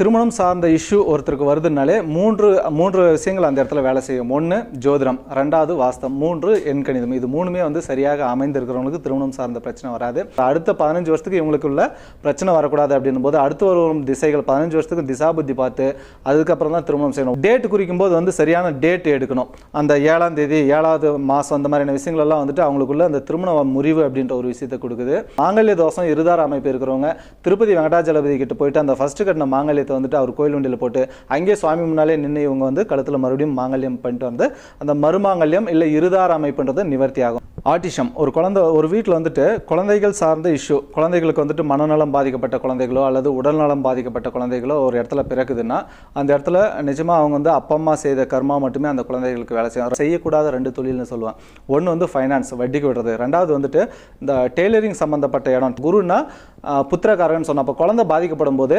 திருமணம் சார்ந்த இஷ்யூ ஒருத்தருக்கு வருதுனாலே மூன்று மூன்று விஷயங்கள் அந்த இடத்துல வேலை செய்யும். ஒன்று ஜோதிடம். ரெண்டாவது வாஸ்தம் மூன்று எண்கணிதம் இது மூணுமே வந்து சரியாக அமைந்திருக்கிறவங்களுக்கு திருமணம் சார்ந்த பிரச்சனை வராது. அடுத்த பதினஞ்சு வருஷத்துக்கு இவங்களுக்குள்ள பிரச்சனை வரக்கூடாது அப்படின்னும் போது அடுத்து வரும் திசைகள் பதினஞ்சு வருஷத்துக்கு திசா புத்தி பார்த்து அதுக்கப்புறம் தான் திருமணம் செய்யணும். டேட் குறிக்கும் போது வந்து சரியான டேட் எடுக்கணும். அந்த ஏழாம் தேதி ஏழாவது மாதம் அந்த மாதிரியான விஷயங்கள் எல்லாம் வந்துட்டு அவங்களுக்குள்ள அந்த திருமண முறிவு அப்படின்ற ஒரு விஷயத்தை கொடுக்குது. மாங்கல்ய தோஷம் இருதார அமைப்பு இருக்கிறவங்க திருப்பதி வெங்கடாஜலபதி கிட்ட போயிட்டு அந்த ஃபர்ஸ்ட் கட்டின மாங்கல்யத்தை வந்துட்டு அவர் கோயில் வண்டியில் போட்டு அங்கேயே சுவாமி முன்னாலே நின்று இவங்க வந்து கழுத்தில் மறுபடியும் மாங்கல்யம் பண்ணிட்டு வந்து அந்த மறுமாங்கல்யம் இல்லை இருதார அமைப்புன்றது நிவர்த்தி ஆகும் ஆட்டிஷம். ஒரு குழந்தை ஒரு வீட்டில் வந்துட்டு குழந்தைகள் சார்ந்த இஷ்யூ குழந்தைகளுக்கு வந்துட்டு மனநலம் பாதிக்கப்பட்ட குழந்தைகளோ அல்லது உடல்நலம் பாதிக்கப்பட்ட குழந்தைகளோ ஒரு இடத்துல பிறக்குதுன்னா அந்த இடத்துல நிஜமாக அவங்க வந்து அப்பா அம்மா செய்த கர்மா மட்டுமே அந்த குழந்தைகளுக்கு வேலை செய்யும். செய்யக்கூடாத ரெண்டு தொழில்னு சொல்லுவேன் ஒன்று வந்து ஃபைனான்ஸ் வட்டிக்கு விடுறது. ரெண்டாவது வந்துட்டு இந்த டெய்லரிங் சம்மந்தப்பட்ட இடம். குருன்னா புத்திரக்காரன் சொன்ன அப்போ குழந்தை பாதிக்கப்படும் போது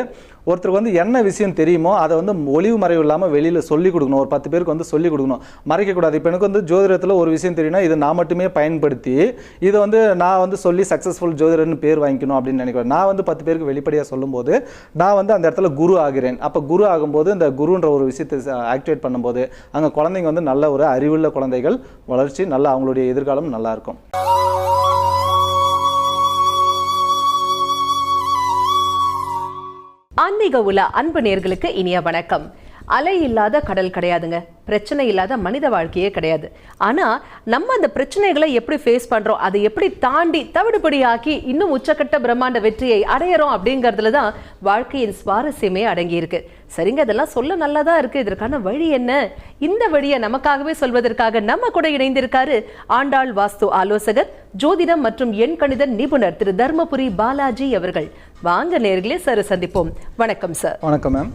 ஒருத்தருக்கு வந்து என்ன விஷயம் தெரியுமோ அதை வந்து ஒளிவு மறைவு இல்லாமல் வெளியில் சொல்லி கொடுக்கணும். ஒரு பத்து பேருக்கு வந்து சொல்லி கொடுக்கணும். மறைக்கக்கூடாது. இப்போ எனக்கு வந்து ஜோதிடத்தில் ஒரு விஷயம் தெரியும்னா இது நான் மட்டுமே பயன்படுத்தி இதை வந்து நான் வந்து சொல்லி சக்ஸஸ்ஃபுல் ஜோதிடர்னு பேர் வாங்கிக்கணும் அப்படின்னு நினைக்கிறேன். நான் வந்து பத்து பேருக்கு வெளிப்படையாக சொல்லும்போது நான் வந்து அந்த இடத்துல குரு ஆகிறேன். அப்போ குரு ஆகும்போது இந்த குருன்ற ஒரு விஷயத்தை ஆக்டிவேட் பண்ணும்போது அங்கே குழந்தைங்க வந்து நல்ல ஒரு அறிவுள்ள குழந்தைகள் வளர்ச்சி நல்ல அவங்களுடைய எதிர்காலம் நல்லா இருக்கும். ஆன்மீக உலா அன்பு நேர்களுக்கு இனிய வணக்கம். அலை இல்லாத கடல் கிடையாதுங்க. பிரச்சனை இல்லாத மனித வாழ்க்கையே கிடையாது. ஆனா நம்ம அந்த பிரச்சனைகளை எப்படி ஃபேஸ் பண்ணுறோம் அதை எப்படி தாண்டி தவிடுபடியாக்கி இன்னும் உச்சக்கட்ட பிரம்மாண்ட வெற்றியை அடையிறோம் அப்படிங்கிறதுல தான் வாழ்க்கையின் சுவாரஸ்யமே அடங்கியிருக்கு சரிங்க இதெல்லாம் சொல்ல நல்லதா இருக்கு. இதற்கான வழி என்ன? இந்த வழியை நமக்காகவே சொல்வதற்காக நம்ம கூட இணைந்திருக்காரு ஆண்டாள் வாஸ்து ஆலோசகர் ஜோதிடம் மற்றும் எண் கணித நிபுணர் திரு தர்மபுரி பாலாஜி அவர்கள். வாங்க நேர்களே சார் சந்திப்போம். வணக்கம் சார். வணக்கம் மேம்.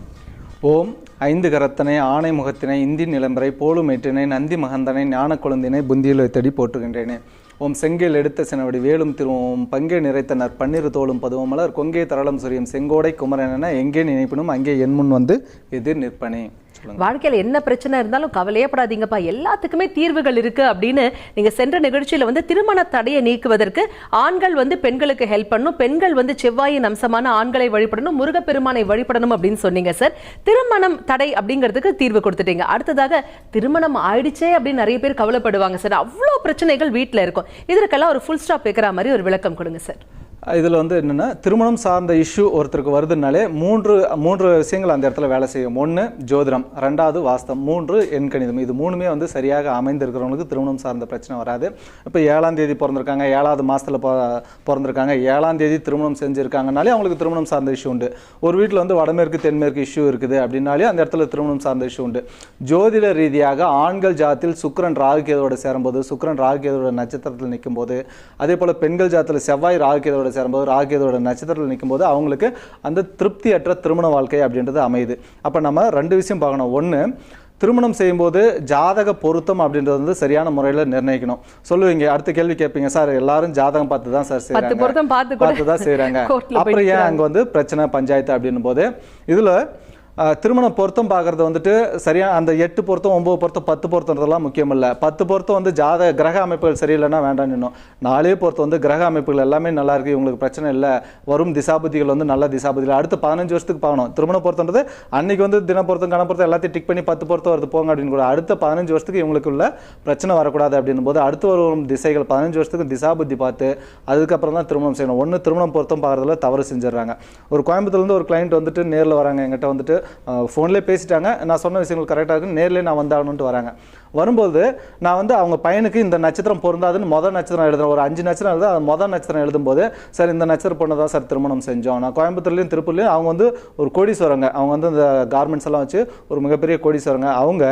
ஓம். ஐந்து கரத்தனை ஆணை முகத்தினை இந்தி நிலம்பரை போலுமேற்றினை நந்தி மகந்தனை ஞான குழந்தினை புந்தியில் வைத்தடி போற்றுகின்றேனே. ஓம். செங்கேல் எடுத்த சினவடி வேலும் திருவோம். பங்கே நிறைத்தனர் பன்னிரு தோளும் பதுவம். மலர் கொங்கே தரளம் சொரியும். செங்கோடை குமரன் என எங்கே நினைப்பினும் அங்கே என் முன் வந்து எதிர் நிற்பனே. வாழ்க்கையில என்ன பிரச்சனை இருந்தாலும் கவலையப்படாதீங்கப்பா எல்லாத்துக்குமே தீர்வுகள் இருக்கு அப்படின்னு நீங்க சென்ற நிகழ்ச்சியில வந்து திருமண தடையை நீக்குவதற்கு ஆண்கள் வந்து பெண்களுக்கு ஹெல்ப் பண்ணணும். பெண்கள் வந்து செவ்வாயின் அம்சமான ஆண்களை வழிபடணும். முருகப்பெருமானை வழிபடணும் அப்படின்னு சொன்னீங்க சார் திருமணம் தடை அப்படிங்கிறதுக்கு தீர்வு கொடுத்துட்டீங்க. அடுத்ததாக திருமணம் ஆயிடுச்சே அப்படின்னு நிறைய பேர் கவலைப்படுவாங்க சார் அவ்வளோ பிரச்சனைகள் வீட்டில் இருக்கும். இதற்கெல்லாம் ஒரு ஃபுல் ஸ்டாப் வைக்கிற மாதிரி ஒரு விளக்கம் கொடுங்க சார் இதில் வந்து என்னென்னா திருமணம் சார்ந்த இஷ்யூ ஒருத்தருக்கு வருதுனாலே மூன்று மூன்று விஷயங்கள் அந்த இடத்துல வேலை செய்யும். ஒன்று ஜோதிடம். ரெண்டாவது வாஸ்தம் மூன்று எண்கணிதம் இது மூணுமே வந்து சரியாக அமைந்திருக்கிறவங்களுக்கு திருமணம் சார்ந்த பிரச்சனை வராது. இப்போ ஏழாம் தேதி பிறந்திருக்காங்க ஏழாவது மாதத்தில் பிறந்திருக்காங்க ஏழாம் தேதி திருமணம் செஞ்சுருக்காங்கனாலே அவங்களுக்கு திருமணம் சார்ந்த இஷ்யூ உண்டு. ஒரு வீட்டில் வந்து வடமேற்கு தென்மேற்கு இஷ்யூ இருக்குது அப்படின்னாலே அந்த இடத்துல திருமணம் சார்ந்த இஷ்யூ உண்டு. ஜோதிட ரீதியாக ஆண்கள் ஜாத்தில் சுக்கரன் ராகுகேதோட சேரும்போது சுக்கரன் ராகுகேதோட நட்சத்திரத்தில் நிற்கும் போது அதே போல் பெண்கள் ஜாத்தில் செவ்வாய் ராகுகேதோட சேரும்போது ராகுகேதோட நட்சத்திரத்தில் நிற்கும் போது அவங்களுக்கு அந்த திருப்தியற்ற திருமண வாழ்க்கை அப்படின்றது அமையுது. அப்போ நம்ம ரெண்டு விஷயம் பார்க்கணும். ஒன்று திருமணம் செய்யும்போது ஜாதக பொருத்தம் அப்படின்றது வந்து சரியான முறையில் நிர்ணயிக்கணும். சொல்லுவீங்க அடுத்த கேள்வி கேட்பீங்க சார் எல்லாரும் ஜாதகம் பார்த்து தான் சார் பொருத்தம் பார்த்து தான் செய்கிறாங்க அப்புறம் ஏன் அங்கே வந்து பிரச்சனை பஞ்சாயத்து அப்படின்னும் போது இதில் திருமண பொருத்தம் பார்க்கறது வந்துட்டு சரியா அந்த எட்டு பொருத்தம் ஒன்பது பொருத்தம் பத்து பொருத்தம்ன்றதெல்லாம் முக்கியம் இல்லை பத்து பொருத்தம் வந்து ஜாத கிரக அமைப்புகள் சரியில்லைன்னா வேண்டாம் இன்னும் நாலே பொருத்தம் வந்து கிரக அமைப்புகள் எல்லாமே நல்லா இருக்கு இவங்களுக்கு பிரச்சனை இல்லை. வரும் திசாபதிகள் வந்து நல்ல திசாபதிகள். அடுத்து பதினஞ்சு வருஷத்துக்கு பார்க்கணும். திருமண பொருத்தன்றது அன்னைக்கு வந்து தின பொருத்தம் கண பொருத்தம் எல்லாத்தையும் டிக் பண்ணி பத்து பொருத்தம் வருது போங்க அப்படின்னு கூட. அடுத்த பதினஞ்சு வருஷத்துக்கு இவங்களுக்குள்ள பிரச்சனை வரக்கூடாது அப்படின்னும் போது அடுத்து வரும் திசைகள் பதினஞ்சு வருஷத்துக்கு திசாபுத்தி பார்த்து அதுக்கப்புறம் தான் திருமணம் செய்யணும். ஒன்று திருமணம் பொருத்தம் பார்க்கறதுல தவறு செஞ்சிடுறாங்க. ஒரு கோயம்புத்தூர்லேருந்து ஒரு கிளைண்ட் வந்துட்டு நேரில் வராங்க. என்கிட்ட வந்துட்டு ஃபோன்லேயே பேசிட்டாங்க. நான் சொன்ன விஷயங்கள் கரெக்டாக இருக்கு நேர்லேயே நான் வந்தாகணுன்ட்டு வராங்க. வரும்போது நான் வந்து அவங்க பையனுக்கு இந்த நட்சத்திரம் பொருந்தாதுன்னு மொதல் நட்சத்திரம் எழுதுறேன். ஒரு அஞ்சு நட்சத்திரம் எழுது அது மொதல் நட்சத்திரம் எழுதும்போது சார் இந்த நட்சத்திரம் பொண்ணை தான் சார் திருமணம் செஞ்சோம். நான் கோயம்புத்தூர்லேயும் திருப்பூர்லேயும் அவங்க வந்து ஒரு கோடீஸ்வரங்க. அவங்க வந்து இந்த கார்மெண்ட்ஸ் எல்லாம் வச்சு ஒரு மிகப்பெரிய கோடீஸ்வரங்க. அவங்க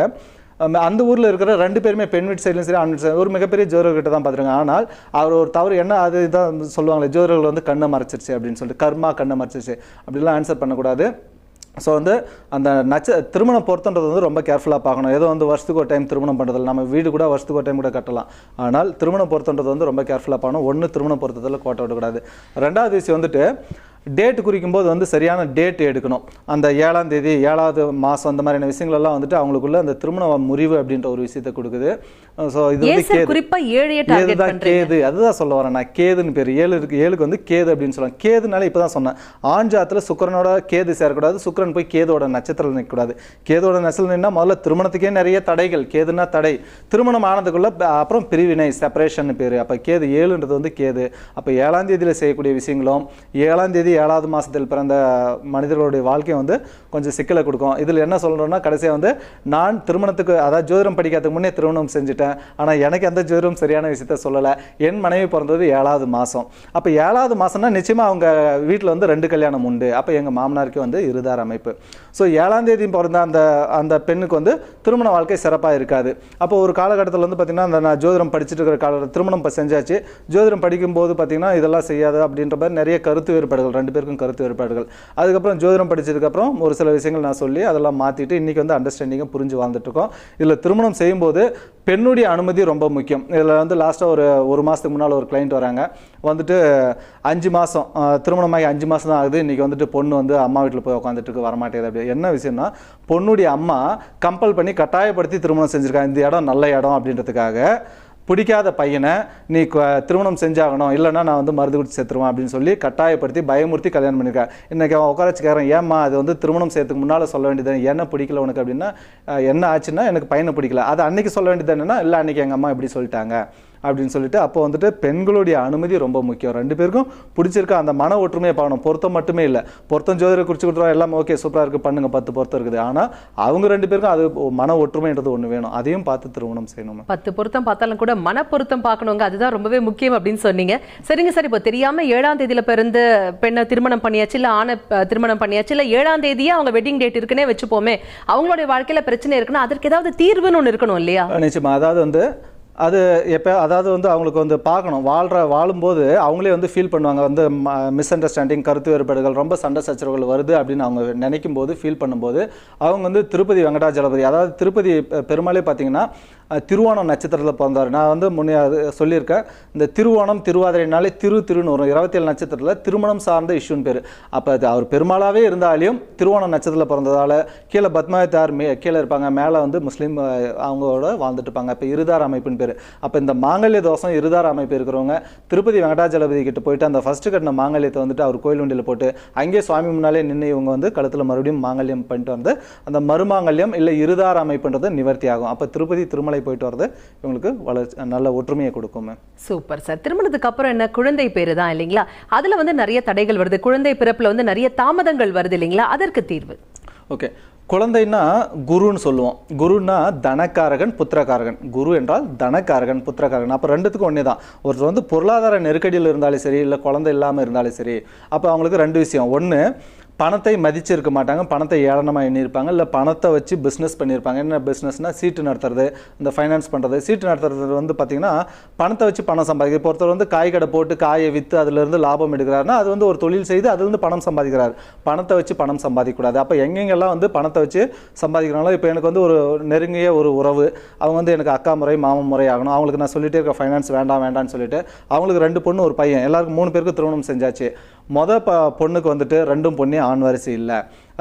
அந்த ஊரில் இருக்கிற ரெண்டு பேருமே பெண் வீட்டு சைட்லையும் சரி ஆண் வீட்டு சைடு ஒரு மிகப்பெரிய ஜோரர்கிட்ட தான் பார்த்துருக்காங்க. ஆனால் அவர் ஒரு தவறு என்ன அது இதான் சொல்லுவாங்களே ஜோரர்கள் வந்து கண்ணை மறைச்சிருச்சு அப்படின்னு சொல்லிட்டு கர்மா கண்ணை மறைச்சிருச்சு அப்படிலாம் ஆன்சர் பண்ணக்கூடாது. ஸோ வந்து அந்த நட்ச திருமணம் பொருத்தன்றது வந்து ரொம்ப கேர்ஃபுல்லாக பார்க்கணும். ஏதோ வந்து வருஷத்துக்கு ஒரு டைம் திருமணம் பண்ணுறதில்ல நம்ம வீடு கூட வருஷத்துக்கு ஒரு டைம் கூட கட்டலாம். ஆனால் திருமணம் பொருத்தன்றது வந்து ரொம்ப கேர்ஃபுல்லாக பார்க்கணும். ஒன்று திருமணம் பொருத்தத்தில் கோட்டை விடக்கூடாது. ரெண்டாவது விஷயம் வந்துட்டு டேட் குறிக்கும் போது வந்து சரியான டேட் எடுக்கணும். அந்த ஏழாம் தேதி ஏழாவது மாதம் அந்த மாதிரியான விஷயங்கள் எல்லாம் வந்துட்டு அவங்களுக்குள்ள அந்த திருமண முறிவு அப்படின்ற ஒரு விஷயத்தை கொடுக்குது. ஸோ இது வந்து கேது. பண்றீங்க? கேது. அதுதான் சொல்ல வரேன் நான். கேதுன்னு பேர். ஏழு இருக்கு. ஏழுக்கு வந்து கேது அப்படின்னு சொல்லுவாங்க. கேதுனால இப்போ தான் சொன்னேன். ஆண் ஜாத்துல சுக்கிரனோட கேது சேரக்கூடாது. சுக்கிரன் போய் கேதோட நட்சத்திரம் நிற்கக்கூடாது கேதோட நட்சத்திரம் நின்னா முதல்ல திருமணத்துக்கே நிறைய தடைகள். கேதுன்னா தடை. திருமணம் ஆனதுக்குள்ள அப்புறம் பிரிவினை செப்பரேஷன் பேர். அப்போ கேது ஏழுன்றது வந்து கேது. அப்போ ஏழாம் தேதியில் செய்யக்கூடிய விஷயங்களும் ஏழாம் தேதி ஏழாவது மாதத்தில் பிறந்த மனிதர்களுடைய வாழ்க்கையை வந்து கொஞ்சம் சிக்கலை கொடுக்கும். இதில் என்ன சொல்கிறோன்னா கடைசியாக வந்து நான் திருமணத்துக்கு அதாவது ஜோதிடம் படிக்கிறதுக்கு முன்னே திருமணம் செஞ்சுட்டேன். ஆனால் எனக்கு எந்த ஜோதிடம் சரியான விஷயத்த சொல்லலை. என் மனைவி பிறந்தது ஏழாவது மாதம் அப்போ ஏழாவது மாதம்னா நிச்சயமாக அவங்க வீட்டில் வந்து ரெண்டு கல்யாணம் உண்டு. அப்போ எங்கள் மாமனாருக்கு வந்து இருதார் அமைப்பு. ஸோ ஏழாம் தேதி பிறந்த அந்த அந்த பெண்ணுக்கு வந்து திருமண வாழ்க்கை சிறப்பாக இருக்காது. அப்போ ஒரு காலகட்டத்தில் வந்து பார்த்திங்கன்னா அந்த நான் ஜோதிடம் படிச்சுட்டு இருக்கிற கால திருமணம் இப்போ செஞ்சாச்சு. ஜோதிடம் படிக்கும்போது பார்த்திங்கன்னா இதெல்லாம் செய்யாது அப்படின்ற மாதிரி நிறைய கருத்து வேறுபாடுகள் ரெண்டு பேருக்கும் கருத்து வேறுபாடுகள். அதுக்கப்புறம் ஜோதிடம் படிச்சதுக்கப்புறம் ஒரு சில விஷயங்கள் நான் சொல்லி அதெல்லாம் மாற்றிட்டு இன்றைக்கி வந்து அண்டர்ஸ்டாண்டிங்காக புரிஞ்சு வாழ்ந்துட்டுருக்கோம் இதில் திருமணம் செய்யும்போது பெண்ணுடைய அனுமதி ரொம்ப முக்கியம். இதில் வந்து லாஸ்ட்டாக ஒரு ஒரு மாதத்துக்கு முன்னால் ஒரு கிளைண்ட் வராங்க. வந்துட்டு அஞ்சு மாதம் திருமணமாகி அஞ்சு மாதம் தான் ஆகுது. இன்றைக்கி வந்துட்டு பொண்ணு வந்து அம்மா வீட்டில் போய் உட்காந்துட்டு இருக்கு வரமாட்டேங்குது அப்படி. என்ன விஷயம்னா பொண்ணுடைய அம்மா கம்பல் பண்ணி கட்டாயப்படுத்தி திருமணம் செஞ்சுருக்காங்க. இந்த இடம் நல்ல இடம் அப்படின்றதுக்காக. பிடிக்காத பையனை நீ திருமணம் செஞ்சாகணும் இல்லைனா நான் வந்து மருந்து குடிச்சு சேர்த்துருவேன் அப்படின்னு சொல்லி கட்டாயப்படுத்தி பயமுறுத்தி கல்யாணம் பண்ணியிருக்கேன் இன்றைக்கி அவன் உட்கார ஏம்மா அது வந்து திருமணம் செய்யறதுக்கு முன்னால் சொல்ல வேண்டியது என்ன பிடிக்கல உனக்கு? அப்படின்னா என்ன ஆச்சுன்னா எனக்கு பையனை பிடிக்கல. அது அன்றைக்கி சொல்ல வேண்டியது என்னன்னா இல்லை அன்றைக்கி எங்கள் அம்மா இப்படி சொல்லிட்டாங்க. அப்படின்னு சொல்லிட்டு அப்போ வந்துட்டு பெண்களுடைய அனுமதி ரொம்ப முக்கியம். ரெண்டு பேருக்கும் பிடிச்சிருக்க அந்த மன ஒற்றுமையை பார்க்கணும் பொருத்தம் மட்டுமே இல்லை. பொருத்தம் ஜோதிடரை குறிச்சு கொடுத்துருவா எல்லாம் ஓகே சூப்பராக இருக்குது பண்ணுங்க பத்து பொருத்தம் இருக்குது. ஆனால் அவங்க ரெண்டு பேருக்கும் அது மன ஒற்றுமைன்றது ஒன்று வேணும். அதையும் பார்த்து திருமணம் செய்யணும் பத்து பொருத்தம் பார்த்தாலும் கூட மன பொருத்தம் பார்க்கணுங்க. அதுதான் ரொம்பவே முக்கியம் அப்படின்னு சொன்னீங்க. சரிங்க சார் இப்போ தெரியாம ஏழாம் தேதியில பிறந்து பெண்ணை திருமணம் பண்ணியாச்சு இல்ல ஆணை திருமணம் பண்ணியாச்சு இல்ல ஏழாம் தேதியே அவங்க வெட்டிங் டேட் இருக்குன்னே வச்சுப்போமே. அவங்களுடைய வாழ்க்கையில பிரச்சனை இருக்குன்னா அதற்கு ஏதாவது தீர்வுன்னு ஒண்ணு இருக்கணும் இல்லையா? நிச்சயமா. அதாவது வந்து அது எப்போ அதாவது வந்து அவங்களுக்கு வந்து பார்க்கணும். வாழ்கிற வாழும்போது அவங்களே வந்து ஃபீல் பண்ணுவாங்க. வந்து மிஸ் அண்டர்ஸ்டாண்டிங் கருத்து வேறுபாடுகள் ரொம்ப சண்டை சச்சரவுகள் வருது அப்படின்னு அவங்க நினைக்கும் போது ஃபீல் பண்ணும்போது அவங்க வந்து திருப்பதி வெங்கடாஜலபதி அதாவது திருப்பதி பெருமாளே பார்த்தீங்கன்னா திருவோணம் நட்சத்திரத்தில் பிறந்தார். நான் வந்து முன்னே சொல்லியிருக்கேன். இந்த திருவோணம் திருவாதிரைனாலே திரு திருன்னு வரும். இருபத்தேழு நட்சத்திரத்தில் திருமணம் சார்ந்த இஷ்யூன்னு பேர். அப்போ அது அவர் பெருமாளாகவே இருந்தாலையும் திருவோணம் நட்சத்திரத்தில் பிறந்ததால் கீழே பத்மாவதார் மே கீழே இருப்பாங்க. மேலே வந்து முஸ்லீம் அவங்களோட வாழ்ந்துட்டு இருப்பாங்க இப்போ இருதார் அமைப்புன்னு பேர். அப்போ இந்த மாங்கல்ய தோஷம் இருதார் அமைப்பு இருக்கிறவங்க திருப்பதி வெங்கடாஜலபதி கிட்ட போயிட்டு அந்த ஃபஸ்ட்டு கட்டின மாங்கல்யத்தை வந்துட்டு அவர் கோயில் வண்டியில் போட்டு அங்கேயே சுவாமி முன்னாலே நின்று இவங்க வந்து கழுத்தில் மறுபடியும் மாங்கல்யம் பண்ணிட்டு வந்து அந்த மறுமாங்கல்யம் இல்லை இருதார் அமைப்புன்றது நிவர்த்தி ஆகும் அப்போ திருப்பதி திருமலை போயிட்டு வர்றது இவங்களுக்கு வளர்ச்சி நல்ல ஒற்றுமையை கொடுக்கும் சூப்பர் சார். திருமணத்துக்கு அப்புறம் என்ன? குழந்தை பேரு தான் இல்லைங்களா? அதுல வந்து நிறைய தடைகள் வருது. குழந்தை பிறப்புல வந்து நிறைய தாமதங்கள் வருது இல்லைங்களா? அதற்கு தீர்வு. ஓகே. குழந்தைன்னா குருன்னு சொல்லுவோம். குருன்னா தனக்காரகன் புத்திரக்காரகன். குரு என்றால் தனக்காரகன் புத்திரக்காரகன். அப்போ ரெண்டுத்துக்கும் ஒன்றே தான். ஒருத்தர் வந்து பொருளாதார நெருக்கடியில் இருந்தாலும் சரி இல்லை குழந்தை இல்லாமல் இருந்தாலும் சரி அப்போ அவங்களுக்கு ரெண்டு விஷயம். ஒன்று பணத்தை மதிச்சிருக்க மாட்டாங்க பணத்தை ஏளனமாக எண்ணியிருப்பாங்க இல்லை பணத்தை வச்சு பிஸ்னஸ் பண்ணியிருப்பாங்க. என்ன பிஸ்னஸ்னால் சீட்டு நடத்துறது இந்த ஃபைனான்ஸ் பண்ணுறது சீட்டு நடத்துறது வந்து பார்த்திங்கன்னா பணத்தை வச்சு பணம் சம்பாதிக்க இப்போ ஒருத்தர் வந்து காய் கடை போட்டு காயை விற்று அதுலேருந்து லாபம் எடுக்கிறாருன்னா அது வந்து ஒரு தொழில் செய்து அதுலேருந்து பணம் சம்பாதிக்கிறார். பணத்தை வச்சு பணம் சம்பாதிக்கக்கூடாது. அப்போ எங்கெங்கெல்லாம் வந்து பணத்தை வச்சு சம்பாதிக்கிறாங்களோ இப்போ எனக்கு வந்து ஒரு நெருங்கிய ஒரு உறவு அவங்க வந்து எனக்கு அக்கா முறை மாமன் முறை ஆகணும். அவங்களுக்கு நான் சொல்லிகிட்டே இருக்க ஃபைனான்ஸ் வேண்டாம் வேண்டாம்னு சொல்லிட்டு. அவங்களுக்கு ரெண்டு பொண்ணு ஒரு பையன். எல்லாருக்கும் மூணு பேருக்கு திருமணம் செஞ்சாச்சு. மொத ப பொண்ணுக்கு வந்துட்டு ரெண்டும் பொண்ணு ஆண் வாரிசு இல்லை.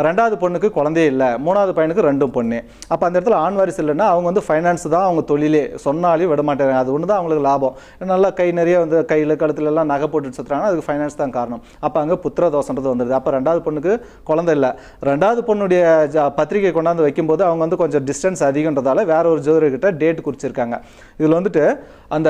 ரெண்டாவது பொண்ணுக்கு குழந்தையே இல்லை. மூணாவது பையனுக்கு ரெண்டும் பொண்ணு. அப்போ அந்த இடத்துல ஆண் வாரிசு இல்லைன்னா அவங்க வந்து ஃபைனான்ஸ் தான் அவங்க தொழிலே. சொன்னாலே விட மாட்டாங்க. அது ஒன்று தான் அவங்களுக்கு லாபம். நல்லா கை நிறைய வந்து கையில் கழுத்துல எல்லாம் நகை போட்டு சுற்றுறாங்கன்னா அதுக்கு ஃபைனான்ஸ் தான் காரணம். அப்போ அங்கே புத்திர தோசன்றது வந்துடுது அப்போ ரெண்டாவது பொண்ணுக்கு குழந்தை இல்லை. ரெண்டாவது பொண்ணுடைய பத்திரிகை கொண்டாந்து வைக்கும்போது அவங்க வந்து கொஞ்சம் டிஸ்டன்ஸ் அதிகன்றதால வேற ஒரு ஜோதிடர்கிட்ட டேட் குறிச்சிருக்காங்க. இதில் வந்துட்டு அந்த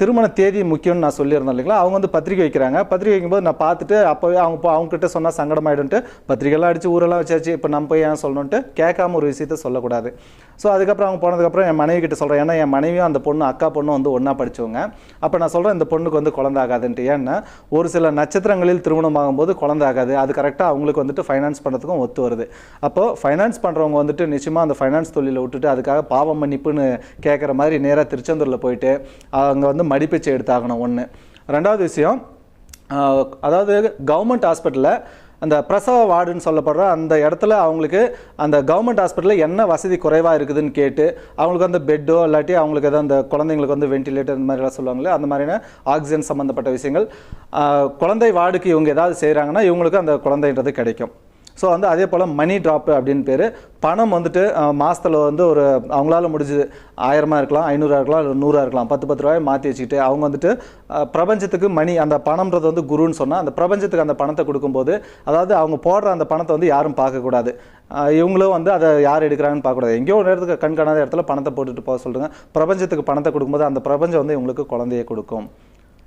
திருமண தேதி முக்கியம்னு நான் சொல்லியிருந்தேன் இல்லைங்களா? அவங்க வந்து பத்திரிகை வைக்கிறாங்க. பத்திரிகை வைக்கும்போது நான் பார்த்துட்டு அப்போவே அவங்க அவங்ககிட்ட சொன்னால் சங்கடமாயிடுன்ட்டு பத்திரிகைலாம் அடிச்சு ஊரெல்லாம் வச்சாச்சு இப்போ நம்ம போய் ஏன் சொல்லணுன்ட்டு கேட்காம ஒரு விஷயத்த சொல்லக்கூடாது. ஸோ அதுக்கப்புறம் அவங்க போனதுக்கப்புறம் என் மனைவி கிட்ட சொல்கிறேன் ஏன்னா என் மனைவியும் அந்த பொண்ணு அக்கா பொண்ணும் வந்து ஒன்றா படிச்சவங்க. அப்போ நான் சொல்கிறேன் இந்த பொண்ணுக்கு வந்து குழந்தை ஆகாதுன்ட்டு ஏன்னா ஒரு சில நட்சத்திரங்களில் திருமணம் ஆகும்போது குழந்தை ஆகாது அது கரெக்டாக அவங்களுக்கு வந்துட்டு ஃபைனான்ஸ் பண்ணுறதுக்கும் ஒத்து வருது. அப்போது ஃபைனான்ஸ் பண்ணுறவங்க வந்துட்டு நிச்சயமாக அந்த ஃபைனான்ஸ் தொழிலை விட்டுட்டு அதுக்காக பாவம் மன்னிப்புன்னு கேட்குற மாதிரி நேராக திருச்செந்தூரில் போயிட்டு அங்கே வந்து மடிப்பிச்சை எடுத்தாகணும் ஒன்று ரெண்டாவது விஷயம் அதாவது கவர்மெண்ட் ஹாஸ்பிட்டலில் அந்த பிரசவ வார்டுன்னு சொல்லப்படுற அந்த இடத்துல அவங்களுக்கு அந்த கவர்மெண்ட் ஹாஸ்பிட்டலில் என்ன வசதி குறைவாக இருக்குதுன்னு கேட்டு அவங்களுக்கு அந்த பெட்டோ இல்லாட்டி அவங்களுக்கு எதாவது அந்த குழந்தைங்களுக்கு வந்து வென்டிலேட்டர் இந்த மாதிரிலாம் சொல்லுவாங்களே அந்த மாதிரியான ஆக்சிஜன் சம்மந்தப்பட்ட விஷயங்கள். குழந்தை வார்டுக்கு இவங்க ஏதாவது செய்கிறாங்கன்னா இவங்களுக்கு அந்த குழந்தைன்றது கிடைக்கும். ஸோ வந்து அதே போல் மணி ட்ராப்பு அப்படின்னு பேர். பணம் வந்துட்டு மாதத்தில் வந்து ஒரு அவங்களால முடிஞ்சது ஆயிரமாக இருக்கலாம் ஐநூறுரூவா இருக்கலாம் இல்லை நூறுரூவா இருக்கலாம் பத்து பத்து ரூபாய் மாற்றி வச்சுக்கிட்டு அவங்க வந்துட்டு பிரபஞ்சத்துக்கு மணி அந்த பணம்ன்றது வந்து குருன்னு சொன்னால் அந்த பிரபஞ்சத்துக்கு அந்த பணத்தை கொடுக்கும்போது அதாவது அவங்க போடுற அந்த பணத்தை வந்து யாரும் பார்க்கக்கூடாது. இவங்களும் வந்து அதை யார் எடுக்கிறாங்கன்னு பார்க்கக்கூடாது. எங்கேயோ ஒரு இடத்துக்கு கண் காணாத இடத்துல பணத்தை போட்டுட்டு போக சொல்லுங்கள் பிரபஞ்சத்துக்கு பணத்தை கொடுக்கும்போது அந்த பிரபஞ்சம் வந்து இவங்களுக்கு குழந்தையை கொடுக்கும்.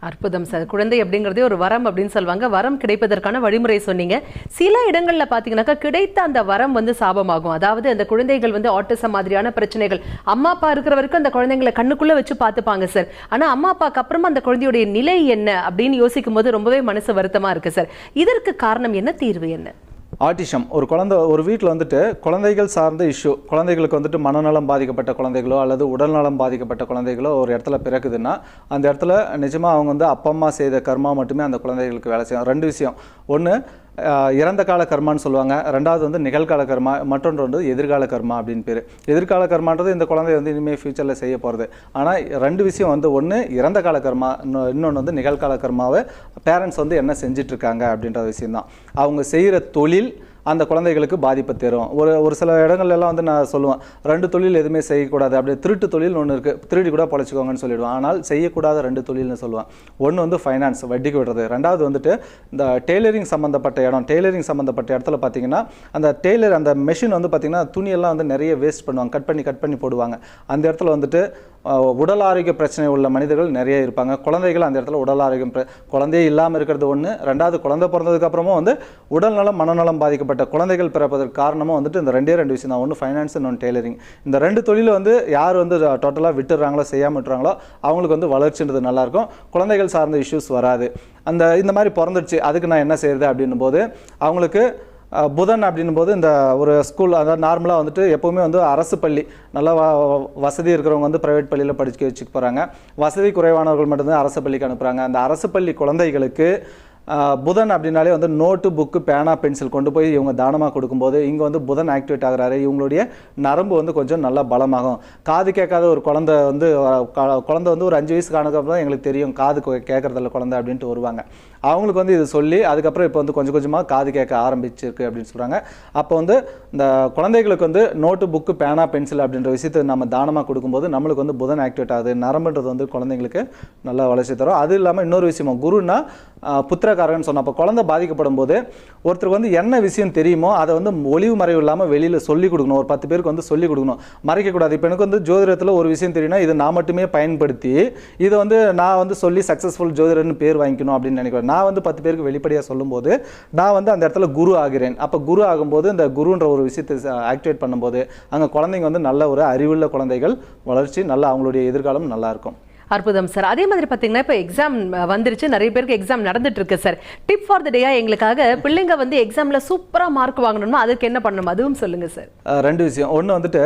அற்புதம் சார். குழந்தை அப்படிங்கிறதே ஒரு வரம் அப்படின்னு சொல்லுவாங்க. வரம் கிடைப்பதற்கான வழிமுறை சொன்னீங்க. சில இடங்களில் பார்த்தீங்கன்னாக்கா கிடைத்த அந்த வரம் வந்து சாபமாகும். அதாவது அந்த குழந்தைகள் வந்து ஆட்டிசம் மாதிரியான பிரச்சனைகள். அம்மா அப்பா இருக்கிற வரைக்கும் அந்த குழந்தைங்களை கண்ணுக்குள்ளே வச்சு பார்த்துப்பாங்க சார். ஆனால் அம்மா அப்பாவுக்கு அப்புறமா அந்த குழந்தையுடைய நிலை என்ன அப்படின்னு யோசிக்கும் போது ரொம்பவே மனசு வருத்தமாக இருக்கு சார். இதற்கு காரணம் என்ன? தீர்வு என்ன? ஆட்டிஷம் ஒரு குழந்தை ஒரு வீட்டில் வந்துட்டு குழந்தைகள் சார்ந்த இஷ்யூ குழந்தைகளுக்கு வந்துட்டு மனநலம் பாதிக்கப்பட்ட குழந்தைகளோ அல்லது உடல்நலம் பாதிக்கப்பட்ட குழந்தைகளோ ஒரு இடத்துல பிறக்குதுன்னா அந்த இடத்துல நிஜமாக அவங்க வந்து அப்பா அம்மா செய்த கர்மா மட்டுமே அந்த குழந்தைகளுக்கு வேலை செய்யும். ரெண்டு விஷயம். ஒன்று இறந்த கால கர்மான்னு சொல்லுவாங்க. ரெண்டாவது வந்து நிகழ்கால கர்மா மற்றொன்று வந்து எதிர்கால கர்மா அப்படின்னு பேர். எதிர்கால கர்மான்றது இந்த குழந்தை வந்து இனிமேல் ஃபியூச்சரில் செய்ய போகிறது ஆனால் ரெண்டு விஷயம் வந்து ஒன்று இறந்த கால கர்மா இன்னொ- இன்னொன்று வந்து நிகழ்கால கர்மாவை பேரண்ட்ஸ் வந்து என்ன செஞ்சிட்ருக்காங்க அப்படின்ற விஷயம்தான். அவங்க செய்கிற தொழில் அந்த குழந்தைகளுக்கு பாதிப்பை தரும். ஒரு ஒரு சில இடங்கள்ல எல்லாம் வந்து நான் சொல்லுவேன் ரெண்டு தொழில் எதுவுமே செய்யக்கூடாது. அப்படி திருட்டு தொழில் ஒன்று இருக்குது திருடி கூட பொழைச்சிக்கோங்கன்னு சொல்லிடுவேன். ஆனால் செய்யக்கூடாத ரெண்டு தொழில்னு சொல்லுவேன். ஒன்று வந்து ஃபைனான்ஸ் வட்டிக்கு விடுறது. ரெண்டாவது வந்துட்டு இந்த டெய்லரிங் சம்மந்தப்பட்ட இடம். டெய்லரிங் சம்மந்தப்பட்ட இடத்துல பார்த்தீங்கன்னா அந்த டெய்லர் அந்த மெஷின் வந்து பார்த்தீங்கன்னா துணியெல்லாம் வந்து நிறைய வேஸ்ட் பண்ணுவாங்க. கட் பண்ணி கட் பண்ணி போடுவாங்க. அந்த இடத்துல வந்துட்டு உடல் ஆரோக்கிய பிரச்சனை உள்ள மனிதர்கள் நிறைய இருப்பாங்க. குழந்தைகள் அந்த இடத்துல உடல் ஆரோக்கியம் குழந்தையே இல்லாமல் இருக்கிறது ஒன்று ரெண்டாவது குழந்தை பிறந்ததுக்கு அப்புறமும் வந்து உடல்நலம் மனநலம் பாதிக்கப்பட்ட குழந்தைகள் பிறப்பதற்கு காரணமும் வந்துட்டு இந்த ரெண்டே ரெண்டு விஷயம் தான் ஒன்று ஃபைனான்ஸ் இன்னொன்று டெய்லரிங் இந்த ரெண்டு தொழிலை வந்து யார் வந்து டோட்டலாக விட்டுறாங்களோ செய்யாமல் விட்டுறாங்களோ அவங்களுக்கு வந்து வளர்ச்சின்றது நல்லாயிருக்கும். குழந்தைகள் சார்ந்த இஷ்யூஸ் வராது. அந்த இந்த மாதிரி பிறந்துடுச்சு அதுக்கு நான் என்ன செய்யறது அப்படின்னும் போது அவங்களுக்கு புதன் அப்படின்னும் போது இந்த ஒரு ஸ்கூல் அதாவது நார்மலாக வந்துட்டு எப்போவுமே வந்து அரசு பள்ளி நல்லா வசதி இருக்கிறவங்க வந்து ப்ரைவேட் பள்ளியில் படிக்க வச்சுக்க போகிறாங்க வசதி குறைவானவர்கள் மட்டும்தான் அரசு பள்ளிக்கு அனுப்புகிறாங்க அந்த அரசு பள்ளி குழந்தைகளுக்கு புதன் அப்படின்னாலே வந்து நோட்டு புக்கு பேனா பென்சில் கொண்டு போய் இவங்க தானமாக கொடுக்கும்போது இங்கே வந்து புதன் ஆக்டிவேட் ஆகிறாரு. இவங்களுடைய நரம்பு வந்து கொஞ்சம் நல்லா பலமாகும். காது கேட்காத ஒரு குழந்தை வந்து குழந்தை வந்து ஒரு அஞ்சு வயசு ஆனதுக்கப்புறம் தான் எங்களுக்கு தெரியும். காது கேட்குறதில்ல குழந்தை அப்படின்ட்டு வருவாங்க. அவங்களுக்கு வந்து இது சொல்லி அதுக்கப்புறம் இப்போ வந்து கொஞ்சம் கொஞ்சமாக காது கேட்க ஆரம்பிச்சிருக்கு அப்படின்னு சொல்கிறாங்க அப்போ வந்து இந்த குழந்தைகளுக்கு வந்து நோட்டு புக்கு பேனா பென்சில் அப்படின்ற விஷயத்தை நம்ம தானமாக கொடுக்கும்போது நம்மளுக்கு வந்து புதன் ஆக்டிவேட் ஆகுது. நரம்புன்றது வந்து குழந்தைங்களுக்கு நல்லா வளர்ச்சி தரும். அது இல்லாமல் இன்னொரு விஷயமா குருன்னா புத்திரக்காரகன் சொன்ன அப்போ குழந்தை பாதிக்கப்படும் போது ஒருத்தருக்கு வந்து என்ன விஷயம் தெரியுமோ அதை வந்து ஒளிவு மறைவு இல்லாமல் வெளியில் சொல்லி கொடுக்கணும். ஒரு பத்து பேருக்கு வந்து சொல்லி கொடுக்கணும். மறைக்கக்கூடாது இப்போ எனக்கு வந்து ஜோதிடத்தில் ஒரு விஷயம் தெரியும்னா இதை நான் மட்டுமே பயன்படுத்தி இதை வந்து நான் வந்து சொல்லி சக்ஸஸ்ஃபுல் ஜோதிடர்னு பேர் வாங்கிக்கணும் அப்படின்னு நினைக்கிறேன். நான் வந்து பத்து பேருக்கு வெளிப்படையாக சொல்லும்போது நான் வந்து அந்த இடத்துல குரு ஆகிறேன். அப்போ குரு ஆகும்போது இந்த குருன்ற ஒரு விஷயத்தை ஆக்டிவேட் பண்ணும்போது அங்கே குழந்தைங்க வந்து நல்ல ஒரு அறிவுள்ள குழந்தைகள் வளர்ச்சி நல்ல அவங்களுடைய எதிர்காலம் நல்லாயிருக்கும் அற்புதம் சார் அதே மாதிரி பார்த்தீங்கன்னா இப்போ எக்ஸாம் வந்துருச்சு. நிறைய பேருக்கு எக்ஸாம் நடந்துட்டு இருக்கு சார் டிப் ஃபார் த டேயா எங்களுக்காக பிள்ளைங்க வந்து எக்ஸாமில் சூப்பராக மார்க் வாங்கணும்னா அதுக்கு என்ன பண்ணணும்? அதுவும் சொல்லுங்க சார் ரெண்டு விஷயம். ஒன்று வந்துட்டு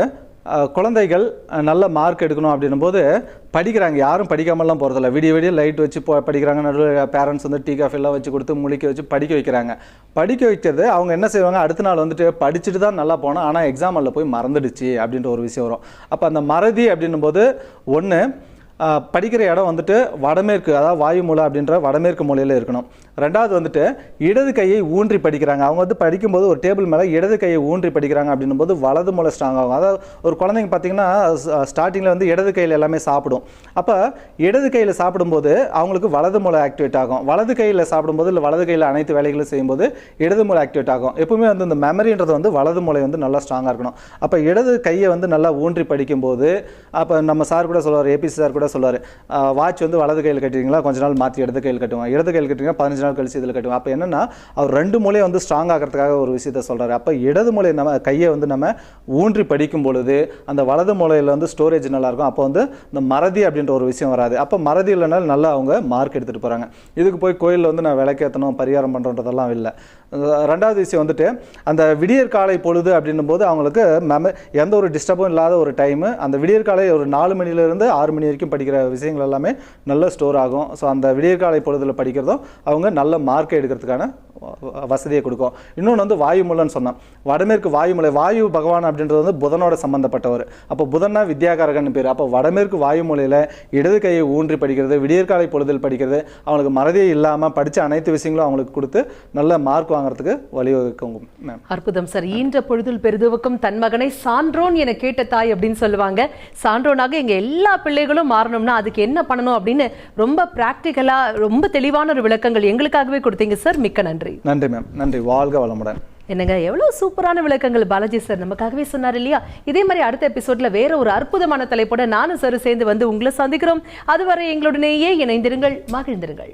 குழந்தைகள் நல்ல மார்க் எடுக்கணும் அப்படின்னும் போது படிக்கிறாங்க. யாரும் படிக்காமலாம் போகிறதில்ல விடிய விடிய லைட் வச்சு போ படிக்கிறாங்க. நடுவில் பேரண்ட்ஸ் வந்து டீ காஃபி எல்லாம் வச்சு கொடுத்து முழிக்க வச்சு படிக்க வைக்கிறாங்க. படிக்க வைக்கிறது அவங்க என்ன செய்வாங்க? அடுத்த நாள் வந்துட்டு படிச்சுட்டு தான் நல்லா போனோம் ஆனால் எக்ஸாம் போய் மறந்துடுச்சு அப்படின்ற ஒரு விஷயம் வரும். அப்போ அந்த மறதி அப்படின்னும் போது ஒன்று படிக்கிற இடம் வந்துட்டு வடமேற்கு அதாவது வாயு மூலை அப்படின்ற வடமேற்கு மூலையில் இருக்கணும். ரெண்டாவது வந்துட்டு இடது கையை ஊன்றி படிக்கிறாங்க. அவங்க வந்து படிக்கும்போது ஒரு டேபிள் மேலே இடது கையை ஊன்றி படிக்கிறாங்க அப்படின்னும் போது வலது மூலம் ஸ்ட்ராங் ஆகும். அதாவது ஒரு குழந்தைங்க பார்த்தீங்கன்னா ஸ்டார்டிங்கில் வந்து இடது கையில் எல்லாமே சாப்பிடும். அப்போ இடது கையில் சாப்பிடும்போது அவங்களுக்கு வலது மூலை ஆக்டிவேட் ஆகும். வலது கையில் சாப்பிடும்போது இல்லை வலது கையில் அனைத்து வேலைகளும் செய்யும்போது இடது மூலை ஆக்டிவேட் ஆகும். எப்பவுமே வந்து இந்த மெமரின்றது வந்து வலது மூளை வந்து நல்லா ஸ்ட்ராங்காக இருக்கணும். அப்போ இடது கையை வந்து நல்லா ஊன்றி படிக்கும்போது அப்போ நம்ம சார் கூட சொல்லுவார் ஏபிசி சார் கூட சொல்லுவார் வாட்ச் வந்து வலது கையில் கட்டுறீங்களா கொஞ்ச நாள் மாற்றி இடது கையில் கட்டுவாங்க இடது கையில் கட்டுறீங்கன்னா பதினஞ்சு நாள் கழிச்சு இதில் கட்டுவோம் அப்போ என்னன்னா அவர் ரெண்டு மூலையை வந்து ஸ்ட்ராங் ஆகிறதுக்காக ஒரு விஷயத்த சொல்கிறார் அப்போ இடது மூலையை நம்ம கையை வந்து நம்ம ஊன்றி படிக்கும் பொழுது அந்த வலது மூலையில் வந்து ஸ்டோரேஜ் நல்லாயிருக்கும் அப்போ வந்து இந்த மறதி அப்படின்ற ஒரு விஷயம் வராது. அப்போ மறதி இல்லைனாலும் நல்லா அவங்க மார்க் எடுத்துகிட்டு போகிறாங்க இதுக்கு போய் கோயிலில் வந்து நான் விளக்கேற்றணும் பரிகாரம் பண்ணுறதெல்லாம் இல்லை. ரெண்டாவது விஷயம் வந்துட்டு அந்த விடியற் காலை பொழுது அப்படின்னும் போது அவங்களுக்கு மெம எந்த ஒரு டிஸ்டர்பும் இல்லாத ஒரு டைமு அந்த விடியற் காலை ஒரு நாலு மணிலேருந்து ஆறு மணி வரைக்கும் படிக்கிற விஷயங்கள் எல்லாமே நல்ல ஸ்டோர் ஆகும். ஸோ அந்த விடியற் காலை பொழுதில் படிக்கிறதும் அவங்க நல்ல மார்க்கை எடுக்கிறதுக்கான வசதியை கொடுக்கும் இன்னொன்று வந்து வாயுமூலன்னு சொன்னோம் வடமேற்கு வாயுமூலை வாயு பகவான் அப்படின்றது வந்து புதனோட சம்பந்தப்பட்டவர் அப்போ புதன்னா வித்யாகாரகன் பேர் அப்போ வடமேற்கு வாயுமூலையில் இடது கையை ஊன்றி படிக்கிறது விடியற்காலை பொழுதில் படிக்கிறது அவங்களுக்கு மறதியே இல்லாமல் படித்த அனைத்து விஷயங்களும் அவங்களுக்கு கொடுத்து நல்ல மார்க் வாங்குறதுக்கு வழிவகுக்கும் மேம் அற்புதம் சார் ஈன்ற பொழுதில் பெரிதுவுக்கும் தன் மகனை சான்றோன் என கேட்ட தாய் அப்படின்னு சொல்லுவாங்க சான்றோனாக எங்கள் எல்லா பிள்ளைகளும் மாறணும்னா அதுக்கு என்ன பண்ணணும் அப்படின்னு ரொம்ப ப்ராக்டிக்கலாக ரொம்ப தெளிவான ஒரு விளக்கங்கள் எங்களுக்காகவே கொடுத்தீங்க சார் மிக்க நன்றி நன்றி. மேம் நன்றி. வாழ்க வளமுடன். என்னங்க எவ்வளவு சூப்பரான விளக்கங்கள் பாலாஜி சார் நமக்காகவே சொன்னார் இல்லையா? இதே மாதிரி அடுத்த எபிசோட்ல வேற ஒரு அற்புதமான தலைப்போட நானும் சார் சேர்ந்து வந்து உங்களை சந்திக்கிறோம். அதுவரை எங்களுடனேயே இணைந்திருங்கள் மகிழ்ந்திருங்கள்.